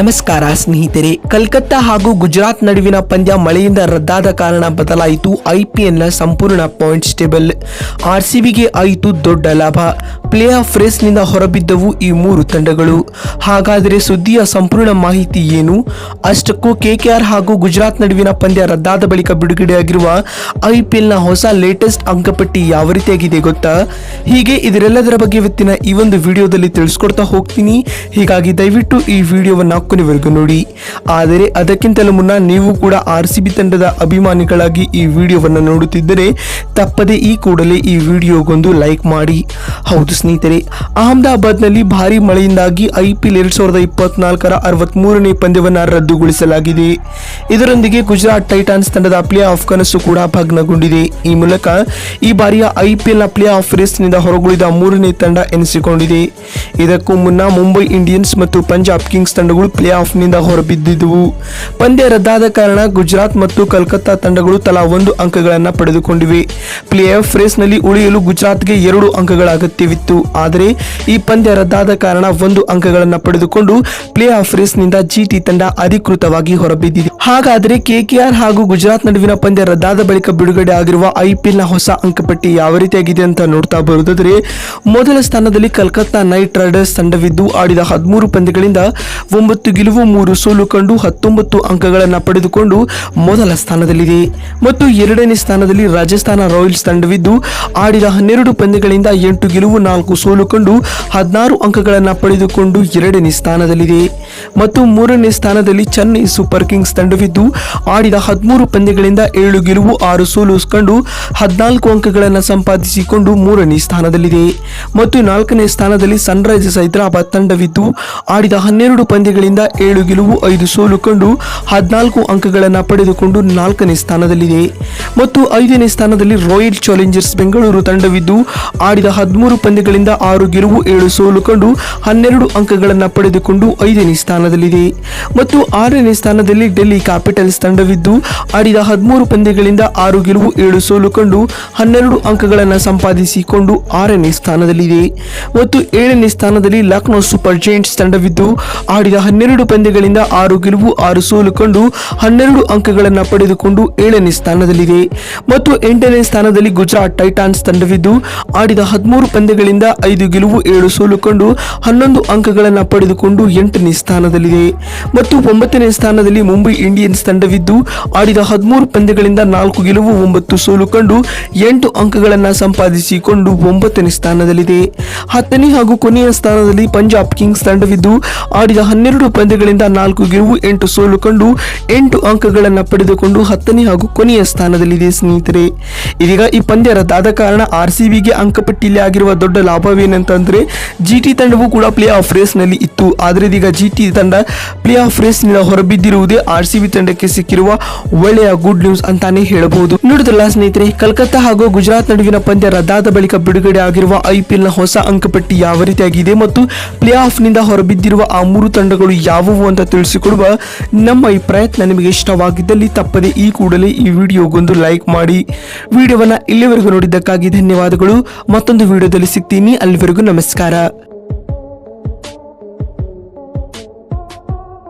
ನಮಸ್ಕಾರ ಸ್ನೇಹಿತರೆ, ಕಲ್ಕತ್ತಾ ಹಾಗೂ ಗುಜರಾತ್ ನಡುವಿನ ಪಂದ್ಯ ಮಳೆಯಿಂದ ರದ್ದಾದ ಕಾರಣ ಬದಲಾಯಿತು. ಐಪಿಎಲ್ನ ಸಂಪೂರ್ಣ ಪಾಯಿಂಟ್ಸ್ ಟೇಬಲ್ ಆರ್ಸಿಬಿಗೆ ಆಯಿತು ದೊಡ್ಡ ಲಾಭ. ಪ್ಲೇ ಆಫ್ ರೇಸ್ನಿಂದ ಹೊರಬಿದ್ದವು ಈ ಮೂರು ತಂಡಗಳು. ಹಾಗಾದರೆ ಸುದ್ದಿಯ ಸಂಪೂರ್ಣ ಮಾಹಿತಿ ಏನು? ಅಷ್ಟಕ್ಕೂ ಕೆಕೆಆರ್ ಹಾಗೂ ಗುಜರಾತ್ ನಡುವಿನ ಪಂದ್ಯ ರದ್ದಾದ ಬಳಿಕ ಬಿಡುಗಡೆಯಾಗಿರುವ ಐಪಿಎಲ್ನ ಹೊಸ ಲೇಟೆಸ್ಟ್ ಅಂಕಪಟ್ಟಿ ಯಾವ ರೀತಿಯಾಗಿದೆ ಗೊತ್ತಾ? ಹೀಗೆ ಇದರೆಲ್ಲದರ ಬಗ್ಗೆ ಇವತ್ತಿನ ಈ ಒಂದು ವಿಡಿಯೋದಲ್ಲಿ ತಿಳಿಸ್ಕೊಡ್ತಾ ಹೋಗ್ತೀನಿ. ಹೀಗಾಗಿ ದಯವಿಟ್ಟು ಈ ವಿಡಿಯೋವನ್ನು ಕೊನೆವರೆಗೂ ನೋಡಿ. ಆದರೆ ಅದಕ್ಕಿಂತಲೂ ಮುನ್ನ ನೀವು ಕೂಡ ಆರ್ ತಂಡದ ಅಭಿಮಾನಿಗಳಾಗಿ ಈ ವಿಡಿಯೋವನ್ನು ನೋಡುತ್ತಿದ್ದರೆ ತಪ್ಪದೆ ಈ ಕೂಡಲೇ ಈ ವಿಡಿಯೋಗೊಂದು ಲೈಕ್ ಮಾಡಿ. ಹೌದು ಸ್ನೇಹಿತರೆ, ಅಹಮದಾಬಾದ್ನಲ್ಲಿ ಭಾರಿ ಮಳೆಯಿಂದಾಗಿ ಐಪಿಎಲ್ ಎರಡ್ ಸಾವಿರದ ಇಪ್ಪತ್ನಾಲ್ಕರ ಅರವತ್ಮೂರನೇ ಪಂದ್ಯವನ್ನು ರದ್ದುಗೊಳಿಸಲಾಗಿದೆ. ಇದರೊಂದಿಗೆ ಗುಜರಾತ್ ಟೈಟಾನ್ಸ್ ತಂಡದ ಪ್ಲೇ ಆಫ್ ಕನಸು ಕೂಡ ಭಗ್ನಗೊಂಡಿದೆ. ಈ ಮೂಲಕ ಈ ಬಾರಿಯ ಐಪಿಎಲ್ನ ಪ್ಲೇ ಆಫ್ ರೇಸ್ನಿಂದ ಹೊರಗುಳಿದ ಮೂರನೇ ತಂಡ ಎನಿಸಿಕೊಂಡಿದೆ. ಇದಕ್ಕೂ ಮುನ್ನ ಮುಂಬೈ ಇಂಡಿಯನ್ಸ್ ಮತ್ತು ಪಂಜಾಬ್ ಕಿಂಗ್ಸ್ ತಂಡಗಳು ಪ್ಲೇ ಆಫ್ನಿಂದ ಹೊರಬಿದ್ದಿದ್ದವು. ಪಂದ್ಯ ರದ್ದಾದ ಕಾರಣ ಗುಜರಾತ್ ಮತ್ತು ಕಲ್ಕತ್ತಾ ತಂಡಗಳು ತಲಾ ಒಂದು ಅಂಕಗಳನ್ನು ಪಡೆದುಕೊಂಡಿವೆ. ಪ್ಲೇ ಆಫ್ ರೇಸ್ನಲ್ಲಿ ಉಳಿಯಲು ಗುಜರಾತ್ಗೆ ಎರಡು ಅಂಕಗಳ ಅಗತ್ಯವಿತ್ತು. ಆದರೆ ಈ ಪಂದ್ಯ ರದ್ದಾದ ಕಾರಣ ಒಂದು ಅಂಕಗಳನ್ನು ಪಡೆದುಕೊಂಡು ಪ್ಲೇ ಆಫ್ ರೇಸ್ನಿಂದ ಜಿಟಿ ತಂಡ ಅಧಿಕೃತವಾಗಿ ಹೊರಬಿದ್ದಿದೆ. ಹಾಗಾದರೆ ಕೆಕೆಆರ್ ಹಾಗೂ ಗುಜರಾತ್ ನಡುವಿನ ಪಂದ್ಯ ರದ್ದಾದ ಬಳಿಕ ಬಿಡುಗಡೆ ಆಗಿರುವ ಐಪಿಎಲ್ನ ಹೊಸ ಅಂಕಪಟ್ಟಿ ಯಾವ ರೀತಿಯಾಗಿದೆ ಅಂತ ನೋಡ್ತಾ ಬರುವುದಾದರೆ, ಮೊದಲ ಸ್ಥಾನದಲ್ಲಿ ಕಲ್ಕತ್ತಾ ನೈಟ್ ರೈಡರ್ಸ್ ತಂಡವಿದ್ದು ಆಡಿದ ಹದಿಮೂರು ಪಂದ್ಯಗಳಿಂದ ಒಂಬತ್ತು ಗೆಲುವು, ಮೂರು ಸೋಲು ಕಂಡು ಹತ್ತೊಂಬತ್ತು ಅಂಕಗಳನ್ನು ಪಡೆದುಕೊಂಡು ಮೊದಲ ಸ್ಥಾನದಲ್ಲಿದೆ. ಮತ್ತು ಎರಡನೇ ಸ್ಥಾನದಲ್ಲಿ ರಾಜಸ್ಥಾನ ರಾಯಲ್ಸ್ ತಂಡವಿದ್ದು ಆಡಿದ ಹನ್ನೆರಡು ಪಂದ್ಯಗಳಿಂದ ಎಂಟು ಗೆಲುವು ನಾಲ್ಕು ಸೋಲು ಕಂಡು ಹದಿನಾರು ಅಂಕಗಳನ್ನು ಪಡೆದುಕೊಂಡು ಎರಡನೇ ಸ್ಥಾನದಲ್ಲಿದೆ. ಮತ್ತು ಮೂರನೇ ಸ್ಥಾನದಲ್ಲಿ ಚೆನ್ನೈ ಸೂಪರ್ ಕಿಂಗ್ಸ್ ತಂಡವಿದ್ದು, ಆಡಿದ ಹದಿಮೂರು ಪಂದ್ಯಗಳಿಂದ ಏಳು ಗೆಲುವು, ಆರು ಸೋಲು ಕಂಡು ಹದಿನಾಲ್ಕು ಅಂಕಗಳನ್ನು ಸಂಪಾದಿಸಿಕೊಂಡು ಮೂರನೇ ಸ್ಥಾನದಲ್ಲಿದೆ. ಮತ್ತು ನಾಲ್ಕನೇ ಸ್ಥಾನದಲ್ಲಿ ಸನ್ರೈಸರ್ಸ್ ಹೈದರಾಬಾದ್ ತಂಡವಿದ್ದು, ಆಡಿದ ಹನ್ನೆರಡು ಪಂದ್ಯಗಳಿಂದ ಏಳು ಗೆಲುವು, ಐದು ಸೋಲು ಕಂಡು ಹದಿನಾಲ್ಕು ಅಂಕಗಳನ್ನು ಪಡೆದುಕೊಂಡು ನಾಲ್ಕನೇ ಸ್ಥಾನದಲ್ಲಿದೆ. ಮತ್ತು ಐದನೇ ಸ್ಥಾನದಲ್ಲಿ ರಾಯಲ್ ಚಾಲೆಂಜರ್ಸ್ ಬೆಂಗಳೂರು ತಂಡವಿದ್ದು, ಆಡಿದ ಹದಿಮೂರು ಪಂದ್ಯಗಳಿಂದ ಆರು ಗೆಲುವು, ಏಳು ಸೋಲು ಕಂಡು ಹನ್ನೆರಡು ಅಂಕಗಳನ್ನು ಪಡೆದುಕೊಂಡು ಐದನೇ ಸ್ಥಾನದಲ್ಲಿದೆ. ಮತ್ತು ಆರನೇ ಸ್ಥಾನದಲ್ಲಿ ಡೆಲ್ಲಿ ಕ್ಯಾಪಿಟಲ್ಸ್ ತಂಡವಿದ್ದು, ಆಡಿದ ಹದಿಮೂರು ಪಂದ್ಯಗಳಿಂದ ಆರು ಗೆಲುವು, ಏಳು ಸೋಲು ಕಂಡು ಹನ್ನೆರಡು ಅಂಕಗಳನ್ನು ಸಂಪಾದಿಸಿಕೊಂಡು ಆರನೇ ಸ್ಥಾನದಲ್ಲಿದೆ. ಮತ್ತು ಏಳನೇ ಸ್ಥಾನದಲ್ಲಿ ಲಕ್ನೋ ಸೂಪರ್ ಜೈಂಟ್ಸ್ ತಂಡವಿದ್ದು, ಆಡಿದ ಹನ್ನೆರಡು ಪಂದ್ಯಗಳಿಂದ ಆರು ಗೆಲುವು, ಆರು ಸೋಲು ಕಂಡು ಹನ್ನೆರಡು ಅಂಕಗಳನ್ನು ಪಡೆದುಕೊಂಡು ಏಳನೇ ಸ್ಥಾನದಲ್ಲಿದೆ. ಮತ್ತು ಎಂಟನೇ ಸ್ಥಾನದಲ್ಲಿ ಗುಜರಾತ್ ಟೈಟಾನ್ಸ್ ತಂಡವಿದ್ದು, ಆಡಿದ ಹದಿಮೂರು ಪಂದ್ಯಗಳಿಂದ ಐದು ಗೆಲುವು, ಏಳು ಸೋಲು ಕಂಡು ಹನ್ನೊಂದು ಅಂಕಗಳನ್ನು ಪಡೆದುಕೊಂಡು ಎಂಟನೇ ಸ್ಥಾನದಲ್ಲಿದೆ. ಮತ್ತು ಒಂಬತ್ತನೇ ಸ್ಥಾನದಲ್ಲಿ ಮುಂಬೈ ಇಂಡಿಯನ್ಸ್ ತಂಡವಿದ್ದು, ಆಡಿದ ಹದಿಮೂರು ಪಂದ್ಯಗಳಿಂದ ನಾಲ್ಕು ಗೆಲುವು, ಒಂಬತ್ತು ಸೋಲು ಕಂಡು ಎಂಟು ಅಂಕಗಳನ್ನು ಸಂಪಾದಿಸಿಕೊಂಡು ಒಂಬತ್ತನೇ ಸ್ಥಾನದಲ್ಲಿದೆ. ಹತ್ತನೇ ಹಾಗೂ ಕೊನೆಯ ಸ್ಥಾನದಲ್ಲಿ ಪಂಜಾಬ್ ಕಿಂಗ್ಸ್ ತಂಡವಿದ್ದು, ಆಡಿದ ಹನ್ನೆರಡು ಪಂದ್ಯಗಳಿಂದ ನಾಲ್ಕು ಗೆಲುವು, ಎಂಟು ಸೋಲು ಕಂಡು ಎಂಟು ಅಂಕಗಳನ್ನು ಪಡೆದುಕೊಂಡು ಹತ್ತನೇ ಹಾಗೂ ಕೊನೆಯ ಸ್ಥಾನದಲ್ಲಿದೆ ಸ್ನೇಹಿತರೆ. ಇದೀಗ ಈ ಪಂದ್ಯ ರದ್ದಾದ ಕಾರಣ ಆರ್ಸಿಬಿಗೆ ಅಂಕಪಟ್ಟಿಯಲ್ಲಿ ಆಗಿರುವ ದೊಡ್ಡ ಲಾಭವೇನಂತಂದ್ರೆ ಜಿ ಟಿ ತಂಡವು ಕೂಡ ಪ್ಲೇ ಆಫ್ ರೇಸ್ನಲ್ಲಿ ಇತ್ತು. ಆದರೆ ಇದೀಗ ಜಿ ಟಿ ತಂಡ ಪ್ಲೇ ಆಫ್ ರೇಸ್ನಿಂದ ಹೊರಬಿದ್ದಿರುವುದೇ ಆರ್ ಸಿ ಬಿ ತಂಡಕ್ಕೆ ಸಿಕ್ಕಿರುವ ಒಳ್ಳೆಯ ಗುಡ್ ನ್ಯೂಸ್ ಅಂತಾನೆ ಹೇಳಬಹುದು. ನೋಡಿದ್ರಲ್ಲ ಸ್ನೇಹಿತರೆ, ಕಲ್ಕತ್ತಾ ಹಾಗೂ ಗುಜರಾತ್ ನಡುವಿನ ಪಂದ್ಯ ರದ್ದಾದ ಬಳಿಕ ಬಿಡುಗಡೆ ಆಗಿರುವ ಐಪಿಎಲ್ನ ಹೊಸ ಅಂಕಪಟ್ಟಿ ಯಾವ ರೀತಿಯಾಗಿದೆ ಮತ್ತು ಪ್ಲೇ ಆಫ್ನಿಂದ ಹೊರಬಿದ್ದಿರುವ ಆ ಮೂರು ತಂಡಗಳು ಯಾವುವು ಅಂತ ತಿಳಿಸಿಕೊಡುವ ನಮ್ಮ ಈ ಪ್ರಯತ್ನ ನಿಮಗೆ ಇಷ್ಟವಾಗಿದ್ದಲ್ಲಿ ತಪ್ಪದೆ ಈ ಕೂಡಲೇ ಈ ವಿಡಿಯೋಗೊಂದು ಲೈಕ್ ಮಾಡಿ. ವಿಡಿಯೋವನ್ನ ಇಲ್ಲಿವರೆಗೂ ನೋಡಿದ್ದಕ್ಕಾಗಿ ಧನ್ಯವಾದಗಳು. ಮತ್ತೊಂದು ವಿಡಿಯೋದಲ್ಲಿ ಸಿಗ್ತೀನಿ ಅಲ್ಲಿವರೆಗೂ ನಮಸ್ಕಾರ.